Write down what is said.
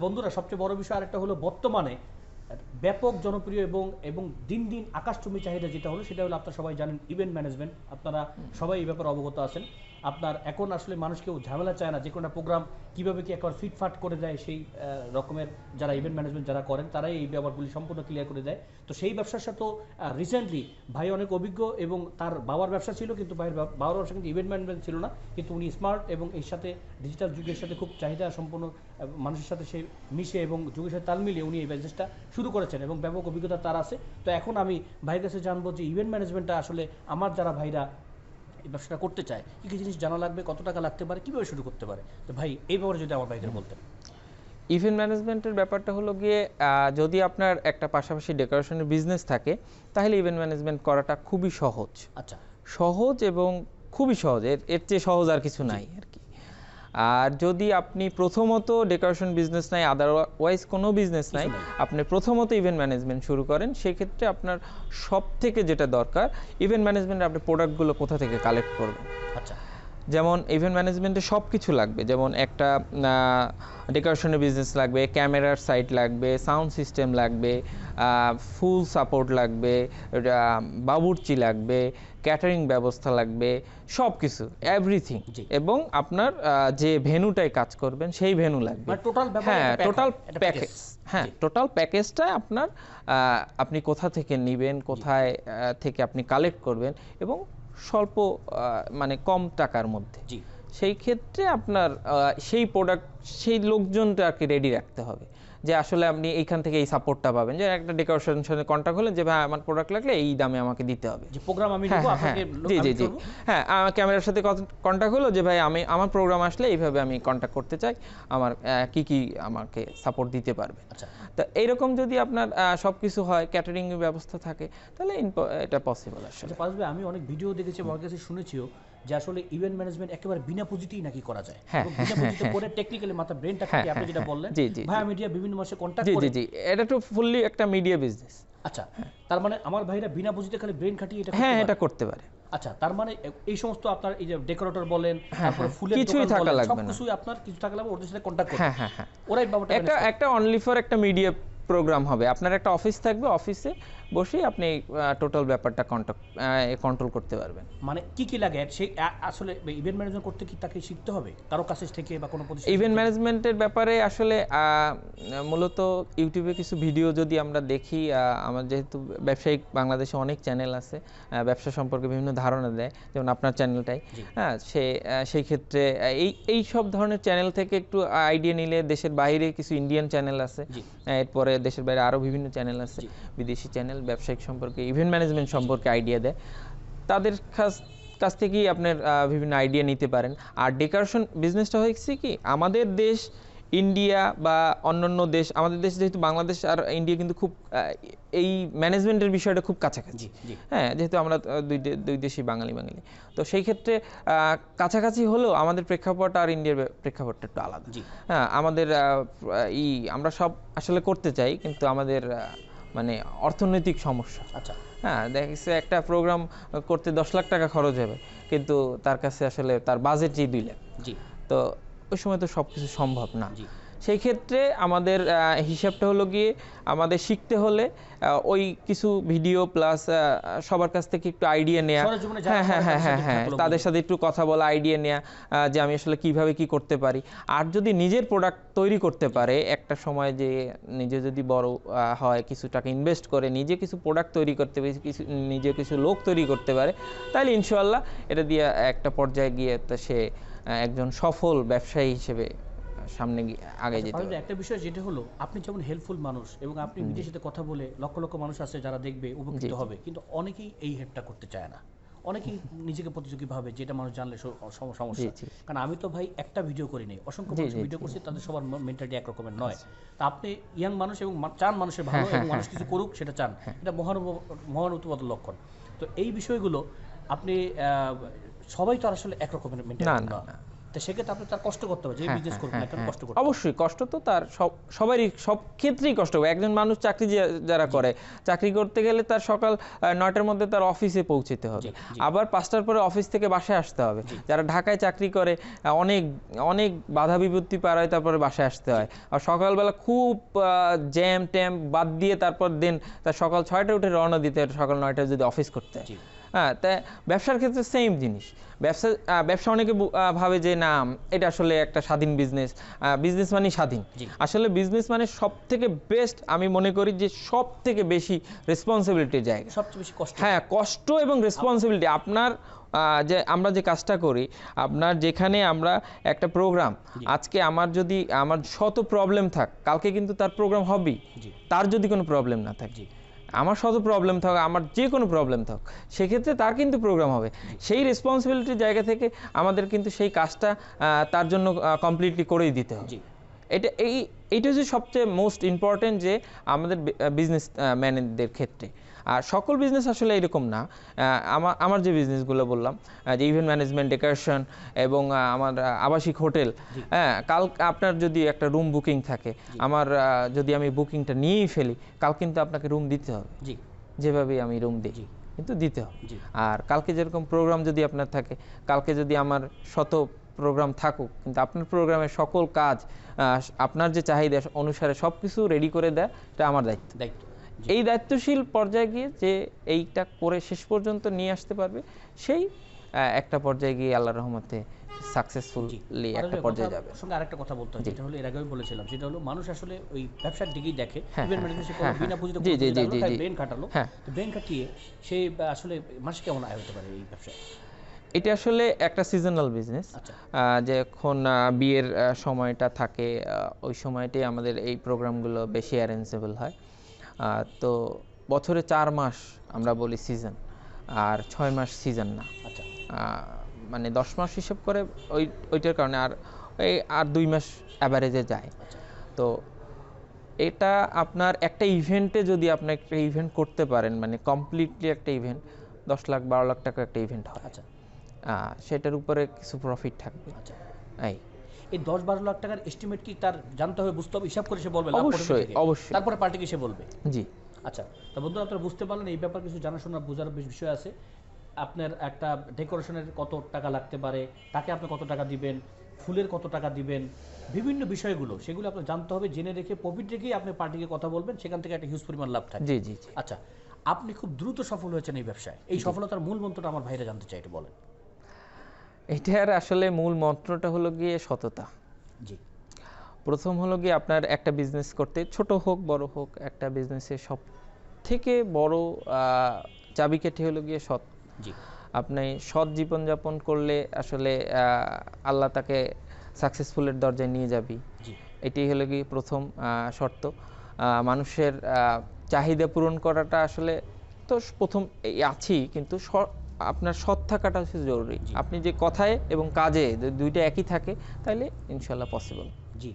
বন্ধুরা সবচেয়ে বড় বিষয় আরেকটা হলো বর্তমানে ব্যাপক জনপ্রিয় এবং এবং দিন দিন আকাশচুম্বী চাহিদা যেটা হলো সেটা হলো আপনারা সবাই জানেন ইভেন্ট ম্যানেজমেন্ট আপনারা সবাই এই ব্যাপারে অবগত আছেন। আপনার এখন আসলে মানুষ কেউ ঝামেলা চায় না যে কোনো প্রোগ্রাম কীভাবে কি একবার ফিটফাট করে দেয় সেই রকমের যারা ইভেন্ট ম্যানেজমেন্ট যারা করেন তারাই এই ব্যাপারগুলি সম্পূর্ণ ক্লিয়ার করে দেয়। তো সেই ব্যবসার সাথে রিসেন্টলি ভাই অনেক অভিজ্ঞ এবং তার বাবার ব্যবসা ছিল কিন্তু ভাইয়ের বাবার ব্যবসা কিন্তু ইভেন্ট ম্যানেজমেন্ট ছিল না কিন্তু উনি স্মার্ট এবং এর সাথে ডিজিটাল যুগের সাথে খুব চাহিদা আহ, মানুষের সাথে সে মিশে এবং যুগের সাথে তাল মিলিয়ে উনি এই বিজনেসটা শুরু করেছেন এবং ব্যাপক অভিজ্ঞতা তার আছে। তো এখন আমি ভাইয়ের কাছে জানব যে ইভেন্ট ম্যানেজমেন্টটা আসলে আমার যারা ভাইরা এই ব্যবসাটা করতে চায় কী কী জিনিস জানা লাগবে কত টাকা লাগতে পারে কীভাবে শুরু করতে পারে? তো ভাই এই ব্যাপারে যদি আমার ভাইদের বলতেন। ইভেন্ট ম্যানেজমেন্টের ব্যাপারটা হলো গিয়ে যদি আপনার একটা পাশাপাশি ডেকোরেশনের বিজনেস থাকে তাহলে ইভেন্ট ম্যানেজমেন্ট করাটা খুবই সহজ। আচ্ছা। সহজ এবং খুবই সহজ। এর এর চেয়ে সহজ আর কিছু নাই আর কি। আর যদি আপনি প্রথমত ডেকোরেশন বিজনেস নাই আদারওয়াইজ কোনো বিজনেস নাই। আপনি প্রথমত ইভেন্ট ম্যানেজমেন্ট শুরু করেন সেক্ষেত্রে আপনার সব থেকে যেটা দরকার ইভেন্ট ম্যানেজমেন্ট আপনি প্রোডাক্টগুলো কোথা থেকে কালেক্ট করবেন আচ্ছা যেমন ইভেন্ট ম্যানেজমেন্টে সব কিছু লাগবে যেমন একটা ডেকোরেশনের বিজনেস লাগবে ক্যামেরার সাইট লাগবে সাউন্ড সিস্টেম লাগবে ফুল সাপোর্ট লাগবে বাবুর্চি লাগবে ক্যাটারিং ব্যবস্থা লাগবে সব কিছু এভরিথিং এবং আপনার যে ভেনুটায় কাজ করবেন সেই ভেনু লাগবে। মানে হ্যাঁ টোটাল প্যাকেজ হ্যাঁ টোটাল প্যাকেজটা আপনার আপনি কোথা থেকে নেবেন কোথায় থেকে আপনি কালেক্ট করবেন এবং স্বল্প মানে কম টাকার মধ্যে। জি। সেই ক্ষেত্রে আপনার সেই প্রোডাক্ট সেই লোকজনটাকে রেডি রাখতে হবে। যে আসলে আপনি এইখান থেকে এই সাপোর্টটা পাবেন। যে একটা ডেকোরেশন সাথে কন্ট্যাক্ট হলেন যে ভাই আমার প্রোডাক্ট লাগলে এই দামে আমাকে দিতে হবে। যে প্রোগ্রাম আমি হ্যাঁ হ্যাঁ, আপনাকে হ্যাঁ, জি জি জি। হ্যাঁ আমার ক্যামেরার সাথে কন্ট্যাক্ট হলো যে ভাই আমি আমার প্রোগ্রাম আসলে এইভাবে আমি কন্ট্যাক্ট করতে চাই। আমার কি কি আমাকে সাপোর্ট দিতে পারবে? আচ্ছা। তো এইরকম যদি আপনার সব কিছু হয় ক্যাটারিং ব্যবস্থা থাকে তাহলে এটা পসিবল আসলে। আচ্ছা আমি অনেক ভিডিও দেখেছি আমার কাছে শুনেছিও। যে আসলে ইভেন্ট ম্যানেজমেন্ট একেবারে বিনা পুঁজিতেই নাকি করা যায়। হ্যাঁ, বিনা পুঁজিতে করে টেকনিক্যালি মাথা ব্রেনটা খাটিয়ে আপনি যেটা বললেন। ভাই এটা বিভিন্ন মাসে কন্ট্যাক্ট করে জি জি এটা তো ফুললি একটা মিডিয়া বিজনেস আচ্ছা তার মানে আমার ভাইরা বিনা পুঁজিতে খালি ব্রেন খাটিয়ে এটা হ্যাঁ এটা? করতে পারে। আচ্ছা তার মানে এই সমস্ত আপনার এই যে ডেকোরেটর বলেন তারপরে ফুলের হ্যাঁ, কিছুই থাকা লাগবে না। আপনার কিছু টাকা লাগবে ওদের সাথে হ্যাঁ হ্যাঁ হ্যাঁ। ওরাই ব্যাপারটা একটা একটা অনলি ফর একটা মিডিয়া প্রোগ্রাম হবে। আপনার একটা অফিস থাকবে অফিসে বসেই আপনি টোটাল ব্যাপারটা কন্ট্যাক্ট কন্ট্রোল করতে পারবেন। মানে কি কি লাগে? সেই আসলে ইভেন্ট ম্যানেজমেন্ট করতে কি তাকে শিখতে হবে? কারও কাছে থেকে বা কোনো প্রতিষ্ঠান ইভেন্ট ম্যানেজমেন্টের ব্যাপারে আসলে মূলত ইউটিউবে কিছু ভিডিও যদি আমরা দেখি আমার যেহেতু ব্যবসায়িক বাংলাদেশে অনেক চ্যানেল আছে ব্যবসা সম্পর্কে বিভিন্ন ধারণা দেয় যেমন আপনার চ্যানেলটাই হ্যাঁ সে সেই ক্ষেত্রে এই এই সব ধরনের চ্যানেল থেকে একটু আইডিয়া নিলে দেশের বাইরে কিছু ইন্ডিয়ান চ্যানেল আছে। এরপরে দেশের বাইরে আরও বিভিন্ন চ্যানেল আছে বিদেশি চ্যানেল ব্যবসায়িক সম্পর্কে ইভেন্ট ম্যানেজমেন্ট সম্পর্কে আইডিয়া দেয়। তাদের কাছ কাছ থেকেই আপনার বিভিন্ন আইডিয়া নিতে পারেন। আর ডেকোরেশন বিজনেসটা হয়েছে কি আমাদের দেশ ইন্ডিয়া বা অন্যান্য দেশ আমাদের দেশ যেহেতু বাংলাদেশ আর ইন্ডিয়া কিন্তু খুব এই ম্যানেজমেন্টের বিষয়টা খুব কাছাকাছি। হ্যাঁ যেহেতু আমরা দুই দুই দেশই বাঙালি বাঙালি। তো সেই ক্ষেত্রে কাছাকাছি হলেও আমাদের প্রেক্ষাপট আর ইন্ডিয়ার প্রেক্ষাপটটা একটু আলাদা। হ্যাঁ আমাদের ই আমরা সব আসলে করতে চাই কিন্তু আমাদের মানে অর্থনৈতিক সমস্যা। আচ্ছা। হ্যাঁ দেখছে একটা প্রোগ্রাম করতে দশ লাখ টাকা খরচ হবে কিন্তু তার কাছে আসলে তার বাজেটই দুই লাখ। জি। তো ওই সময় তো সব কিছু সম্ভব না। জি। সেই ক্ষেত্রে আমাদের হিসাবটা হলো গিয়ে আমাদের শিখতে হলে ওই কিছু ভিডিও প্লাস সবার কাছ থেকে একটু আইডিয়া নেওয়া সরেজমিনে হ্যাঁ হ্যাঁ হ্যাঁ তাদের হ্যাঁ হ্যাঁ তাদের সাথে একটু কথা বলা আইডিয়া নেওয়া যে আমি আসলে কীভাবে কি করতে পারি। আর যদি নিজের প্রোডাক্ট তৈরি করতে পারে একটা সময় যে নিজে যদি বড় হয় কিছু টাকা ইনভেস্ট করে নিজে কিছু প্রোডাক্ট তৈরি করতে পারে কিছু নিজে কিছু লোক তৈরি করতে পারে তাহলে ইনশাল্লাহ এটা দিয়ে একটা পর্যায়ে গিয়ে তো সে একজন সফল ব্যবসায়ী হিসেবে সামনে আগে যেতে পারুল পারে ভাই, একটা বিষয় যেটা হলো আপনি যেমন হেল্পফুল মানুষ এবং আপনি নিজের সাথে কথা বলে লক্ষ লক্ষ মানুষ আছে যারা দেখবে উপকৃত হবে কিন্তু অনেকেই এই হেল্পটা করতে চায় না। অনেকেই নিজেকে প্রতিযোগী ভাবে যেটা মানুষ জানলে সমস্যা। কারণ আমি তো ভাই একটা ভিডিও করি নাই অসংখ্য মানুষ ভিডিও করছি তাদের সবার মেন্টালিটি একরকমের নয়। তা আপনি ইয়াং মানুষ এবং চান মানুষের ভালো এবং মানুষ কিছু করুক সেটা চান। এটা মহান মহানুভবত লক্ষণ। তো এই বিষয়গুলো আপনি আহ, সবাই তো আর আসলে একরকমের মেন্টালিটি না। তো সেক্ষেত্রে আপনি তার কষ্ট করতে হবে যে হ্যাঁ, বিজনেস হ্যাঁ, করবেন হ্যাঁ, কেন। কষ্ট করতে অবশ্যই কষ্ট তো তার সব সবারই সব ক্ষেত্রেই কষ্ট হবে। একজন মানুষ চাকরি যারা করে চাকরি করতে গেলে তার সকাল নয়টার মধ্যে তার অফিসে পৌঁছতে হবে। আবার পাঁচটার পরে অফিস থেকে বাসায় আসতে হবে। যারা ঢাকায় চাকরি করে অনেক অনেক বাধা বিপত্তি পার হয় তারপরে বাসায় আসতে হয়। আর সকালবেলা খুব জ্যাম ট্যাম বাদ দিয়ে তারপর দিন তার সকাল ছয়টা উঠে রওনা দিতে হয় সকাল নয়টায় যদি অফিস করতে হয়। হ্যাঁ তা ব্যবসার ক্ষেত্রে সেম জিনিস। ব্যবসা ব্যবসা অনেকে ভাবে যে না এটা আসলে একটা স্বাধীন বিজনেস বিজনেস মানে স্বাধীন। আসলে বিজনেস মানে সব থেকে বেস্ট আমি মনে করি যে সব থেকে বেশি রেসপন্সিবিলিটির জায়গা। সবচেয়ে বেশি কষ্ট। হ্যাঁ কষ্ট এবং রেসপন্সিবিলিটি আপনার যে আমরা যে কাজটা করি আপনার যেখানে আমরা একটা প্রোগ্রাম আজকে আমার যদি আমার শত প্রবলেম থাক কালকে কিন্তু তার প্রোগ্রাম হবেই। তার যদি কোনো প্রবলেম না থাকে। আমার শত প্রবলেম থাক, আমার যে কোনো প্রবলেম থাক, সেক্ষেত্রে তার কিন্তু প্রোগ্রাম হবে। সেই রেসপন্সিবিলিটির জায়গা থেকে আমাদের কিন্তু সেই কাজটা তার জন্য কমপ্লিটলি করেই দিতে হবে। এটা এই এইটা হচ্ছে সবচেয়ে মোস্ট ইম্পর্টেন্ট যে আমাদের বিজনেস ম্যানেজদের ক্ষেত্রে। আর সকল বিজনেস আসলে এরকম না। আমার আমার যে বিজনেসগুলো বললাম যে ইভেন্ট ম্যানেজমেন্ট ডেকোরেশন এবং আমার আবাসিক হোটেল হ্যাঁ কাল আপনার যদি একটা রুম বুকিং থাকে আমার যদি আমি বুকিংটা নিয়েই ফেলি কাল কিন্তু আপনাকে রুম দিতে হবে। জি। যেভাবেই আমি রুম দিই কিন্তু দিতে হবে। আর কালকে যেরকম প্রোগ্রাম যদি আপনার থাকে কালকে যদি আমার শত প্রোগ্রাম থাকুক কিন্তু আপনার প্রোগ্রামের সকল কাজ আপনার যে চাহিদা অনুসারে সব কিছু রেডি করে দেয় এটা আমার দায়িত্ব। দায়িত্ব। এই দায়িত্বশীল পর্যায়ে গিয়ে যে এইটা করে শেষ পর্যন্ত নিয়ে আসতে পারবে সেই একটা পর্যায়ে গিয়ে আল্লাহ রহমতে সাকসেসফুলি একটা পর্যায়ে যাবে। সঙ্গে আরেকটা কথা বলতে হয় যেটা হলো এর আগেও বলেছিলাম সেটা হলো মানুষ আসলে ওই ব্যবসার দিকেই দেখে ইভেন্ট ম্যানেজমেন্ট হ্যাঁ, বিনা হ্যাঁ। পুঁজিতে। ব্রেন খাটালো হ্যাঁ। তো ব্রেন খাটিয়ে সে আসলে মাসে কেমন আয় হতে পারে এই ব্যবসায়? এটা আসলে একটা সিজনাল বিজনেস যখন বিয়ের সময়টা থাকে ওই সময়টাই আমাদের এই প্রোগ্রামগুলো বেশি অ্যারেঞ্জেবল হয়। তো বছরে চার মাস আমরা বলি সিজন আর ছয় মাস সিজন না। আচ্ছা। মানে দশ মাস হিসেব করে ওই ওইটার কারণে আর এই আর দুই মাস অ্যাভারেজে যায়। আচ্ছা। তো এটা আপনার একটা ইভেন্টে যদি আপনি একটা ইভেন্ট করতে পারেন মানে কমপ্লিটলি একটা ইভেন্ট দশ লাখ বারো লাখ টাকা একটা ইভেন্ট হয়। আচ্ছা। সেটার উপরে কিছু প্রফিট থাকবে। আচ্ছা। এই। এই দশ বারো লাখ টাকার এস্টিমেট কি তার জানতে হবে? বুঝতে হবে হিসাব করে সে বলবে অবশ্যই অবশ্যই। তারপরে পার্টিকে সে বলবে। জি। আচ্ছা তো বন্ধুরা আপনারা বুঝতে পারলেন এই ব্যাপার কিছু জানাশোনা বোঝার বিষয় আছে। আপনার একটা ডেকোরেশনের কত টাকা লাগতে পারে তাকে আপনি কত টাকা দিবেন ফুলের কত টাকা দিবেন বিভিন্ন বিষয়গুলো সেগুলো আপনার জানতে হবে জেনে রেখে প্রফিট রেখেই আপনি পার্টিকে কথা বলবেন সেখান থেকে একটা হিউজ পরিমাণ লাভ থাকে জি জি জি। আচ্ছা আপনি খুব দ্রুত সফল হয়েছেন এই ব্যবসায়। এই সফলতার মূল মন্ত্রটা আমার ভাইরা জানতে চাই একটু বলেন। এটার আসলে মূল মন্ত্রটা হলো গিয়ে সততা। জি। প্রথম হলো গিয়ে আপনার একটা বিজনেস করতে ছোট হোক বড় হোক একটা বিজনেসের সব থেকে বড় চাবিকাঠি হলো গিয়ে সৎ। জি। আপনি সৎ জীবনযাপন করলে আসলে আহ, আল্লাহ তাকে সাকসেসফুলের দরজায় নিয়ে যাবি। জি। এটি হলো কি প্রথম শর্ত। আহ, মানুষের আহ, চাহিদা পূরণ করাটা আসলে তো প্রথম এই আছেই কিন্তু আপনার সৎ থাকাটা হচ্ছে জরুরি। আপনি যে কথায় এবং কাজে যদি দুইটা একই থাকে তাহলে ইনশাল্লাহ পসিবল জি।